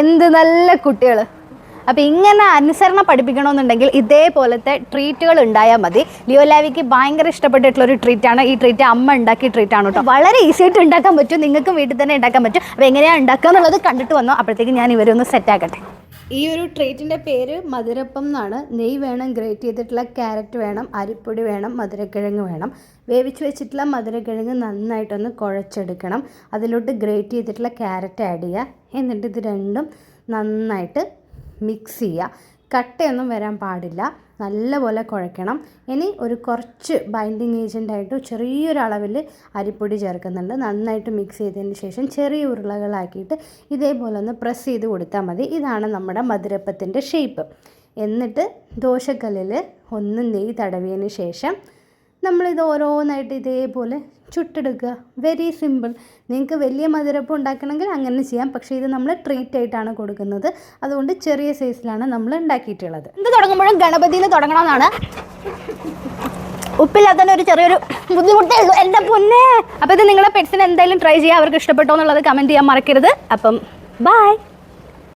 എന്ത് നല്ല കുട്ടികൾ അപ്പം ഇങ്ങനെ അനുസരണം പഠിപ്പിക്കണമെന്നുണ്ടെങ്കിൽ ഇതേപോലത്തെ ട്രീറ്റുകൾ ഉണ്ടായാൽ മതി. ലിയോ ലാവിക്ക് ഭയങ്കര ഇഷ്ടപ്പെട്ടിട്ടുള്ള ഒരു ട്രീറ്റാണ് ഈ ട്രീറ്റ് അമ്മ ഉണ്ടാക്കിയ ട്രീറ്റാണ് കേട്ടോ വളരെ ഈസി ആയിട്ട് ഉണ്ടാക്കാൻ പറ്റും. നിങ്ങൾക്കും വീട്ടിൽ തന്നെ ഉണ്ടാക്കാൻ പറ്റും. അപ്പോൾ എങ്ങനെയാണ് ഉണ്ടാക്കുക എന്നുള്ളത് കണ്ടിട്ട് വന്നോ. അപ്പോഴത്തേക്ക് ഞാൻ ഇവരൊന്ന് സെറ്റ് ആക്കട്ടെ. ഈ ഒരു ട്രീറ്റിന്റെ പേര് മധുരപ്പം എന്നാണ്. നെയ് വേണം ഗ്രേറ്റ് ചെയ്തിട്ടുള്ള ക്യാരറ്റ് വേണം അരിപ്പൊടി വേണം മധുരക്കിഴങ്ങ് വേണം. വേവിച്ച് വെച്ചിട്ടുള്ള മധുരക്കിഴങ്ങ് നന്നായിട്ടൊന്ന് കുഴച്ചെടുക്കണം. അതിലോട്ട് ഗ്രേറ്റ് ചെയ്തിട്ടുള്ള ക്യാരറ്റ് ആഡ് ചെയ്യുക. എന്നിട്ട് ഇത് രണ്ടും നന്നായിട്ട് മിക്സ് ചെയ്യുക. കട്ടയൊന്നും വരാൻ പാടില്ല. നല്ലപോലെ കുഴക്കണം. ഇനി ഒരു കുറച്ച് ബൈൻഡിങ് ചെറിയൊരു ചെറിയൊരളവിൽ അരിപ്പൊടി ചേർക്കുന്നുണ്ട്. നന്നായിട്ട് മിക്സ് ചെയ്തതിന് ശേഷം ചെറിയ ഉരുളകളാക്കിയിട്ട് ഇതേപോലെ ഒന്ന് പ്രസ് ചെയ്ത് കൊടുത്താൽ മതി. ഇതാണ് നമ്മുടെ മധുരപ്പത്തിന്റെ ഷേപ്പ് എന്നിട്ട് ദോശക്കല്ലിൽ ഒന്ന് നെയ്യ് തടവിയതിന് ശേഷം നമ്മളിത് ഓരോന്നായിട്ട് ഇതേപോലെ ചുട്ടെടുക്കുക. വെരി സിമ്പിൾ നിങ്ങൾക്ക് വലിയ മധുരപ്പം ഉണ്ടാക്കണമെങ്കിൽ അങ്ങനെ ചെയ്യാം. പക്ഷേ ഇത് നമ്മൾ ട്രീറ്റ് ആയിട്ടാണ് കൊടുക്കുന്നത്. അതുകൊണ്ട് ചെറിയ സൈസിലാണ് നമ്മൾ ഉണ്ടാക്കിയിട്ടുള്ളത്. ഇത് തുടങ്ങുമ്പോഴും ഗണപതിയിൽ തുടങ്ങണമെന്നാണ്. ഉപ്പില്ലാത്തതിന് ഒരു ചെറിയൊരു ബുദ്ധിമുട്ടേ ഉള്ളൂ. എന്റെ പൊന്നെ. അപ്പോൾ ഇത് നിങ്ങളെ പെറ്റ്സിന് എന്തായാലും ട്രൈ ചെയ്യുക അവർക്ക് ഇഷ്ടപ്പെട്ടോ എന്നുള്ളത് കമന്റ് ചെയ്യാൻ മറക്കരുത്. അപ്പം ബൈ